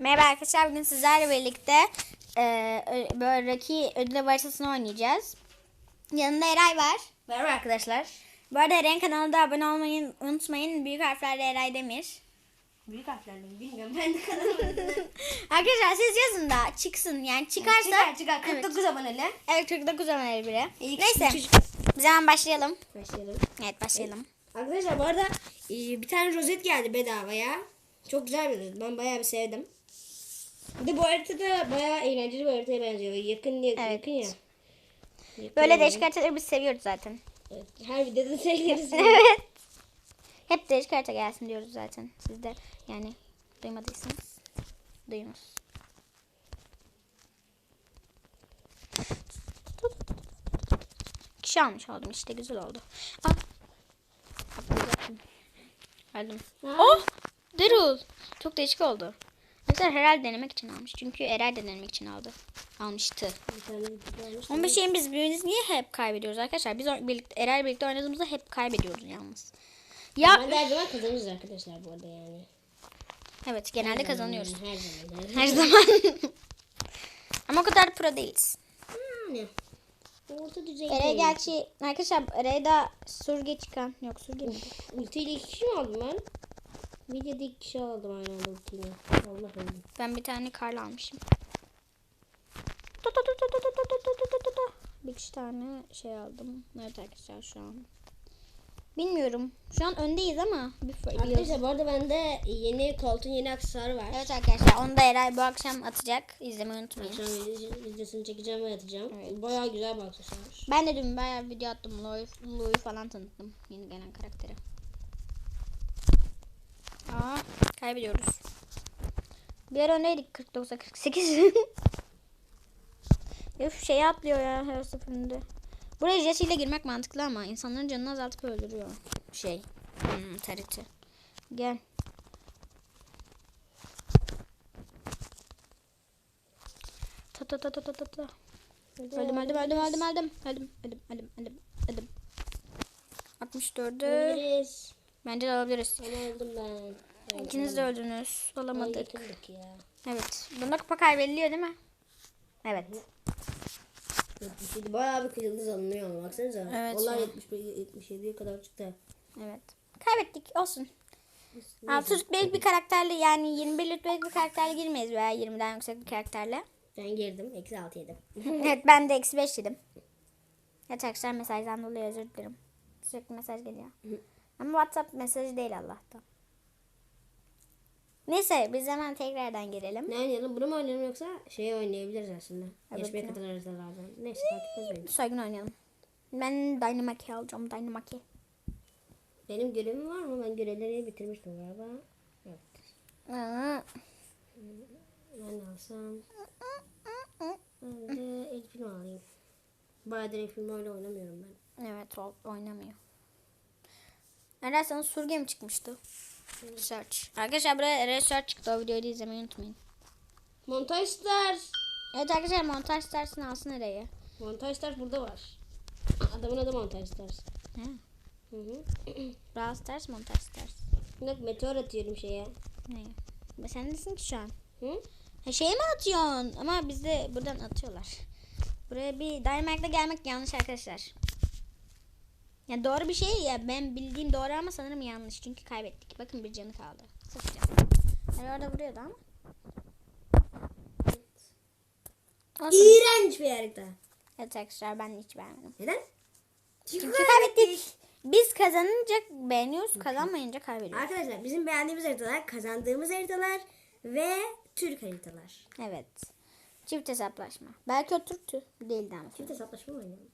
Merhaba arkadaşlar bugün sizlerle birlikte e, ö- böyle Rocky ödül haritasını oynayacağız. Yanında Eray var. Merhaba arkadaşlar. Bu arada Eray'ın kanalına da abone olmayı unutmayın. Büyük harflerle Eray Demir. Büyük harflerle mi bilmiyorum. Ben de kanalımı Arkadaşlar siz yazın da çıksın. Yani çıkarsa. Çıkar çıkar. Evet. 49 aboneli. Evet 49 aboneli. İyi ki Neyse. çocuk- Biz hemen başlayalım. Başlayalım. Evet başlayalım. Arkadaşlar bu arada e, bir tane rozet geldi bedavaya. Çok güzel bir rozet. Ben bayağı bir sevdim. Bir de bu harita da bayağı eğlenceli bir haritaya benziyor. Yakın, yakın, Evet. yakın ya. Yakın Böyle değişik haritaları biz seviyoruz zaten. Evet, Her videoda söyleriz. evet. Hep değişik harita gelsin diyoruz zaten. Siz de yani duymadıysanız duyunuz. Kişi almış oldum işte güzel oldu. Al. Verdim. Oh! Derul. Çok değişik oldu. Arkadaşlar herhalde denemek için almış. Çünkü Eray de denemek için aldı. Almıştı. Bir tane video almış. 15 şeyin biz biz niye hep kaybediyoruz arkadaşlar? Biz birlikte Eray birlikte oynadığımızda hep kaybediyoruz yalnız. Ya Ben her zaman kazanırız arkadaşlar bu arada yani. evet genelde kazanıyoruz. Her zaman. Her zaman. Ama o kadar pro değiliz. Yani. Orta düzey. Eray gerçi arkadaşlar Eray'da surge çıkan yok surge mi? Ultiyle iki mi aldım ben? Bir de kişi aldım aynı anda ultiyle. Allah öldüm. Ben bir tane karla almışım. Bir iki tane şey aldım. Evet arkadaşlar şu an. Bilmiyorum. Şu an öndeyiz ama bir Arkadaşlar bu arada bende yeni koltuğun yeni aksesuarı var. Evet arkadaşlar onu da Eray bu akşam atacak. İzlemeyi unutmayın. Akşam videosunu çekeceğim ve atacağım. Evet. Baya güzel bir aksesuarmış. Ben de dün bayağı video attım. Louis, Louis falan tanıttım. Yeni gelen karakteri. Aa, kaybediyoruz. Bir ara öndeydik 49'a 48. Üf şeye atlıyor ya her seferinde. Buraya Jesse ile girmek mantıklı ama insanların canını azaltıp öldürüyor. Şey. Hmm, tarıtı. Gel. Ta ta ta ta ta ta ta. Öldüm öldüm öldüm öldüm öldüm. Öldüm öldüm öldüm öldüm öldüm. 64'ü. Bence de alabiliriz. Ama öldüm ben. Ben İkiniz de öldünüz. Ya. Evet. Bunda kupa kaybediliyor değil mi? Evet. 77 bayağı bir yıldız alınıyor ama baksanıza. Evet Vallahi ya. 75 77'ye kadar çıktı. Evet. Kaybettik. Olsun. Altı rütbelik bir karakterle yani 21 rütbelik bir karakterle girmeyiz veya 20'den yüksek bir karakterle. Ben girdim. Eksi 6 yedim. evet ben de eksi 5 yedim. Evet arkadaşlar mesajdan dolayı özür dilerim. Sürekli mesaj geliyor. Ama WhatsApp mesajı değil Allah'tan. Neyse biz hemen tekrardan girelim. Ne oynayalım? Bunu mu oynayalım yoksa şey oynayabiliriz aslında. Evet Geçmeye ya. kadar haritalardan. Neyse takip etmeyin. Soygun oynayalım. Ben Dynamaki alacağım Dynamaki. Benim görevim var mı? Ben görevleri bitirmiştim galiba. Evet. Aa, Ben alsam. Ben de el film alayım. Bayağıdır el film öyle oynamıyorum ben. Evet oynamıyor. Sana surge mi çıkmıştı? Search. Arkadaşlar buraya Eray Search çıktı. O videoyu da izlemeyi unutmayın. Montaj Stars. Evet arkadaşlar montaj dersini alsın Eray'ı. Montaj Stars burada var. Adamın adı Montaj Stars. He. Hı hı. Brawl Stars, montaj Stars. Bak meteor atıyorum şeye. Ne? Ben sen nesin ki şu an? Hı? Ha şey mi atıyorsun? Ama bizde buradan atıyorlar. Buraya bir Dynamite'da gelmek yanlış arkadaşlar. Ya doğru bir şey ya ben bildiğim doğru ama sanırım yanlış çünkü kaybettik. Bakın bir canı kaldı. Sıfır canı. Yani orada vuruyordu ama. Olsun. İğrenç bir harita. Evet arkadaşlar ben hiç beğenmedim. Neden? Çünkü kaybettik. Biz kazanınca beğeniyoruz, kazanmayınca kaybediyoruz. Arkadaşlar bizim beğendiğimiz haritalar, kazandığımız haritalar ve Türk haritalar. Evet. Çift hesaplaşma. Belki o Türktü. Değildi ama. Çift hesaplaşma mı oynayalım?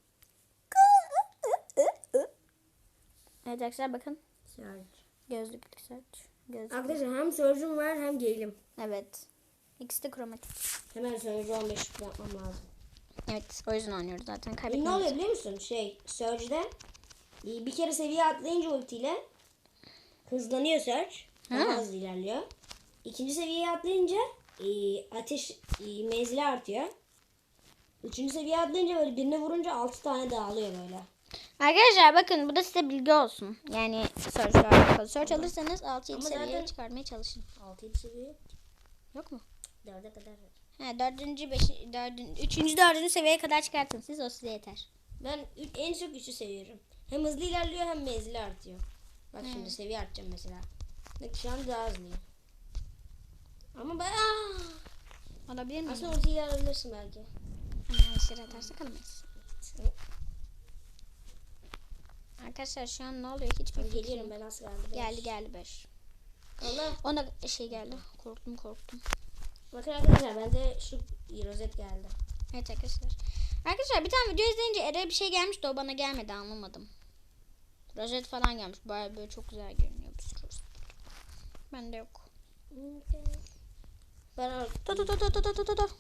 Evet arkadaşlar bakın. Search. Gözlüklü search. Gözlük. Arkadaşlar hem Surge'um var hem Gale'im. Evet. İkisi de kromatik. Hemen Surge 15 yapmam lazım. Evet o yüzden oynuyoruz zaten. E, ne oluyor biliyor musun? Şey, Surge'de e, bir kere seviye atlayınca ultiyle hızlanıyor Surge. Daha Ha. hızlı ilerliyor. İkinci seviyeye atlayınca e, ateş e, menzili artıyor. Üçüncü seviye atlayınca böyle birine vurunca altı tane dağılıyor böyle. Arkadaşlar bakın bu da size bilgi olsun. Yani search alakalı. Search alırsanız 6-7 Ama seviyeye çıkarmaya çalışın. 6-7 seviye yok. Mu? Dörde kadar var. Ha, dördüncü, beşi, dördüncü, üçüncü, dördüncü seviyeye kadar çıkartın siz o size yeter. Ben en çok üçü seviyorum. Hem hızlı ilerliyor hem menzili artıyor. Bak şimdi seviye artacağım mesela. Bak şu an daha hızlıyım. Ama ben Aa! Olabilir mi? aslında ultiyi alabilirsin belki. Ama yanlış yere atarsak alamayız. Arkadaşlar şu an ne oluyor hiçbir Ben fikrim geliyorum ben az kaldı. Geldi geldi beş. Allah. Ona şey geldi. Korktum korktum. Bakın arkadaşlar bende şu rozet geldi. Evet arkadaşlar. Arkadaşlar bir tane video izleyince Ere'ye bir şey gelmişti o bana gelmedi anlamadım. Rozet falan gelmiş. Böyle, böyle çok güzel görünüyor bir sürü rozet. Bende yok. Ben Dur dur dur dur dur dur dur.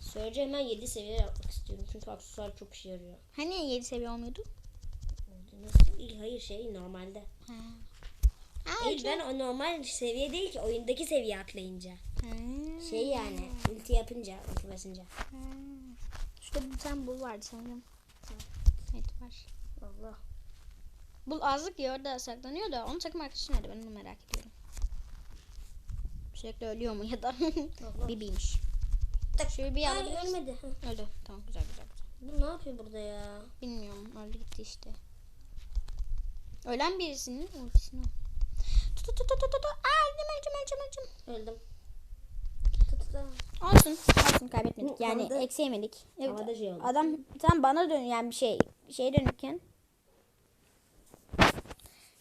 Söyleyeceğim hemen 7 seviye yapmak istiyorum. Çünkü aksesuar çok işe yarıyor. Hani 7 seviye olmuyordu? Nasıl? Hayır şey normalde. Ha. Değil ben o normal seviye değil ki oyundaki seviye atlayınca. Ha. Şey yani ulti yapınca ulti basınca. Ha. Şurada bir tane bul vardı sanırım. Evet var. Allah. Bul azlık ya orada saklanıyor da onun takım arkadaşı nerede ben onu merak ediyorum. Sürekli ölüyor mu ya da. Bibi'ymiş. Şu Bibi'yi Ay alabiliriz. ölmedi. Öldü. Tamam güzel güzel güzel. Bu ne yapıyor burada ya? Bilmiyorum öldü gitti işte. Ölen birisinin ultisini. Tut tut tut tut tut. Aa öldüm öldüm öldüm öldüm. Öldüm. Olsun. Olsun kaybetmedik. Yani havada- eksi yemedik. Evet, şey. Adam tam bana dön yani bir şey şey dönükken.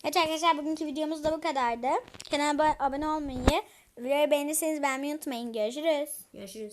Evet arkadaşlar bugünkü videomuz da bu kadardı. Kanalıma abone olmayı, videoyu beğenirseniz beğenmeyi unutmayın. Görüşürüz. Görüşürüz.